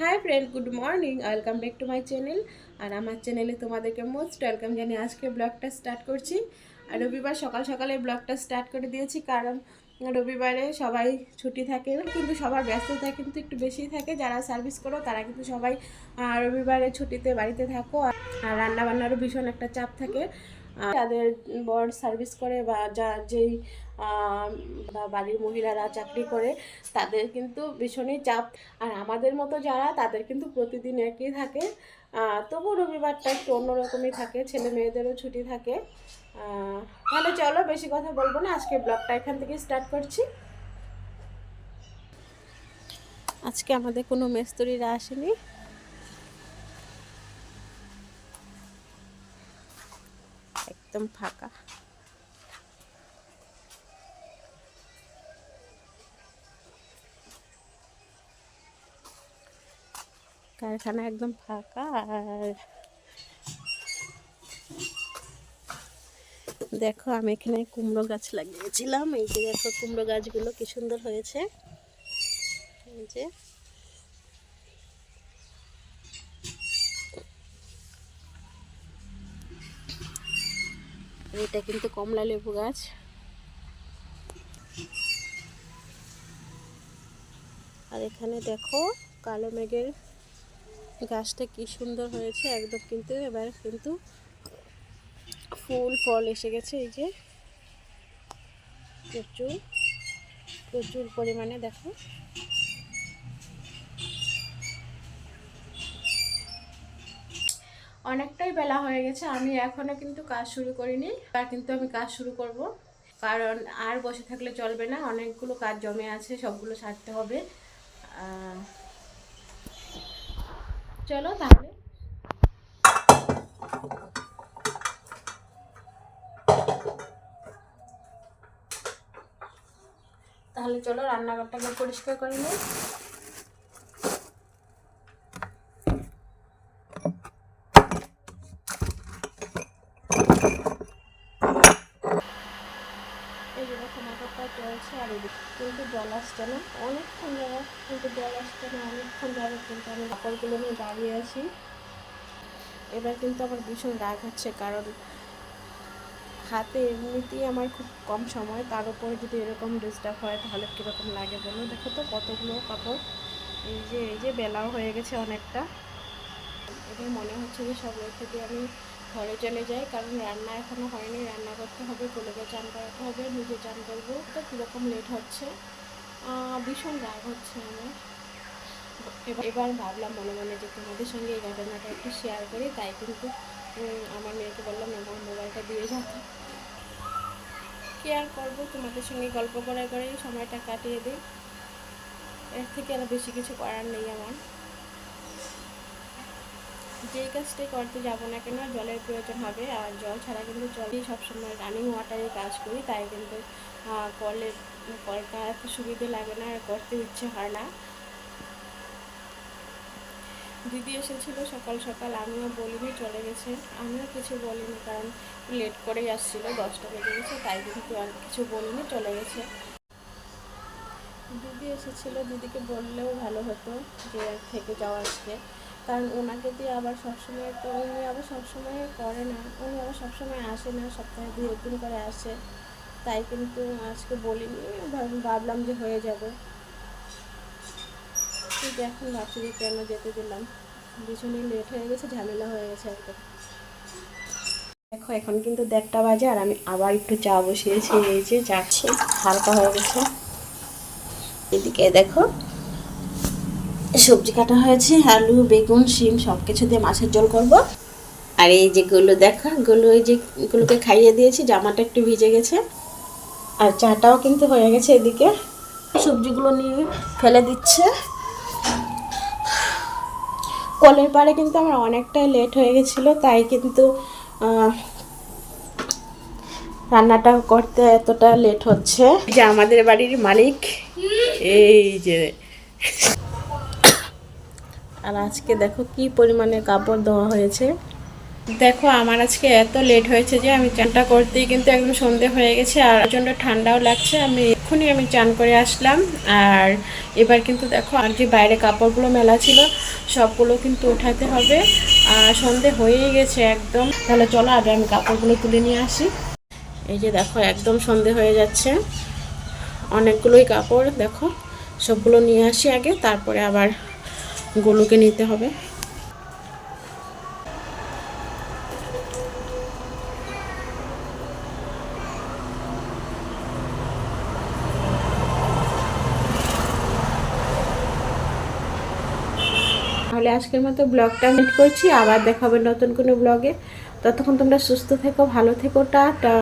Hi friend, good morning, welcome back to my channel. আর আমার চ্যানেলে তোমাদেরকে মোস্ট ওয়েলকাম জানিয়ে আজকে ব্লগটা স্টার্ট করছি। আর রবিবার সকাল সকালে ব্লগটা স্টার্ট করে দিয়েছি, কারণ রবিবারে সবাই ছুটি থাকে, কিন্তু সবার ব্যস্ততা কিন্তু একটু বেশি থাকে। যারা সার্ভিস করো, তারা কিন্তু সবাই রবিবারে ছুটিতে বাড়িতে থাকো। আর রান্নাবান্নারও ভীষণ একটা চাপ থাকে। যাদের বর সার্ভিস করে বা যা যেই বা বাড়ির মহিলারা চাকরি করে, তাদের কিন্তু ভীষণই চাপ। আর আমাদের মতো যারা, তাদের কিন্তু প্রতিদিন একই থাকে। তবু রবিবারটা একটু অন্যরকমই থাকে, ছেলে মেয়েদেরও ছুটি থাকে। তাহলে চলো বেশি কথা বলব না আজকে ব্লগটা এখান থেকে স্টার্ট করছি। আজকে আমাদের কোনো মেস্তরিরা আসেনি। একদম ফাঁকা। কারখানা একদম ফাঁকা আর দেখো আমি এখানে কুমড়ো গাছ লাগিয়েছিলাম। এই যে দেখো কুমড়ো গাছগুলো কি সুন্দর হয়েছে। এই যে এটা কিন্তু কমলা লেবু গাছ। আর এখানে দেখো কালো মেঘের গাছটা কি সুন্দর হয়েছে। একদম কিন্তু এবার কিন্তু ফুল, ফল এসে গেছে এই যে। প্রচুর প্রচুর পরিমাণে দেখো। অনেকটাই বেলা হয়ে গেছে, আমি এখনও কিন্তু কাজ শুরু করিনি আর কিন্তু আমি কাজ শুরু করব। কারণ আর বসে থাকলে চলবে না, অনেকগুলো কাজ জমে আছে, সবগুলো সারতে হবে। চলো তাহলে। তাহলে চলো রান্নাঘরটাকে পরিষ্কার করে নিই এই যে দেখো মোটরটা চলছে আর এদিকে কিন্তু জল আসছে না। অনেকক্ষণ যাবে কিন্তু জল আসছে না, অনেকক্ষণ যাবে কিন্তু আমি কাপড়গুলো নিয়ে দাঁড়িয়ে আছি। এবার কিন্তু আমার ভীষণ রাগ হচ্ছে কারণ হাতে এমনিতেই আমার খুব কম সময়, তার উপরে যদি এরকম ডিস্টার্ব হয় তাহলে কীরকম লাগে বলো দেখো তো কতগুলো কাপড়। এই যে এই যে বেলাও হয়ে গেছে অনেকটা। এবার মনে হচ্ছে যে সব রেখে আমি ঘরে চলে যাই, কারণ রান্না এখনও হয়নি, রান্না করতে হবে কোলেকে চান করাতে হবে, নিজে চান করব, তো কীরকম লেট হচ্ছে? ভীষণ রাগ হচ্ছে আমার। এবার ভাবলাম মনে মনে যে তোমাদের সঙ্গে এই ঘটনাটা একটু শেয়ার করি, তাই কিন্তু আমার মেয়েকে বললাম আমার মোবাইলটা দিয়ে যেতে কি আর করব, তোমাদের সঙ্গে গল্প করে করেই সময়টা কাটিয়ে দিই। এর থেকে আর বেশি কিছু করার নেই আমার। যেই কাজটাই করতে যাব না কেন, জলের প্রয়োজন হবে আর জল ছাড়া কিন্তু জলই সবসময় রানিং ওয়াটারে কাজ করি, তাই কিন্তু কলের কলটা এত সুবিধে লাগে না আর করতে ইচ্ছে হয় না। দিদি এসেছিল সকাল সকাল, আমিও বলিনি চলে গেছে। আমিও কিছু বলিনি কারণ লেট করেই আসছিল, দশটা বেজে গেছে, তাই কিন্তু আর কিছু বলিনি, চলে গেছে। দিদি এসেছিল, দিদিকে বললেও ভালো হতো যে, থেকে যাওয়া আজকে। কারণ ওনাকে দিয়ে আবার সবসময় তো উনি আবার সবসময় করে না। উনি আবার সবসময় আসে না, সপ্তাহে দু একদিন করে আসে। তাই কিন্তু আজকে বলিনি, ভাব- ভাবলাম যে হয়ে যাবে। কিন্তু এখন ভাবছি যে কেন যেতে দিলাম? ভীষণই লেট হয়ে গেছে, ঝামেলা হয়ে গেছে একদম। দেখো, এখন কিন্তু দেড়টা বাজে আর আমি আবার একটু চা বসিয়েছি, এই যে যাচ্ছি, হালকা হয়ে গেছে। এদিকে দেখো সবজি কাটা হয়েছে, আলু, বেগুন, শিম সব কিছু দিয়ে মাছের ঝোল করব। আর এই যে গুলো দেখো, গুলো এই যে গুলোকে খাইয়ে দিয়েছি, জামাটা একটু ভিজে গেছে। আর চাটাও কিন্তু হয়ে গেছে এদিকে। সবজিগুলো নিয়ে ফেলে দিচ্ছে। কলের পাড়ে কিন্তু আমার অনেকটাই লেট হয়ে গেছিল, তাই কিন্তু রান্নাটা করতে এতটা লেট হচ্ছে। যে আমাদের বাড়ির মালিক, এই যে আর আজকে দেখো কি পরিমাণে কাপড় দেওয়া হয়েছে। দেখো, আমার আজকে এত লেট হয়েছে যে আমি চানটা করতেই কিন্তু একদম সন্ধে হয়ে গেছে আর প্রচণ্ড ঠান্ডাও লাগছে। আমি এক্ষুনি আমি চান করে আসলাম আর এবার কিন্তু দেখো, আর যে বাইরে কাপড়গুলো মেলা ছিল, সবগুলো কিন্তু উঠাতে হবে। আর সন্ধে হয়েই গেছে একদম। তাহলে চলো, আগে আমি কাপড়গুলো তুলে নিয়ে আসি। এই যে দেখো, একদম সন্ধে হয়ে যাচ্ছে। অনেকগুলোই কাপড় দেখো, সবগুলো নিয়ে আসি আগে, তারপরে আবার গোলুকে নিতে হবে। তাহলে আজকের মতো ব্লগটা এন্ড করছি। আবার দেখাবে নতুন কোনো ব্লগে। ততক্ষণ তোমরা সুস্থ থেকো, ভালো থেকো, টাটা।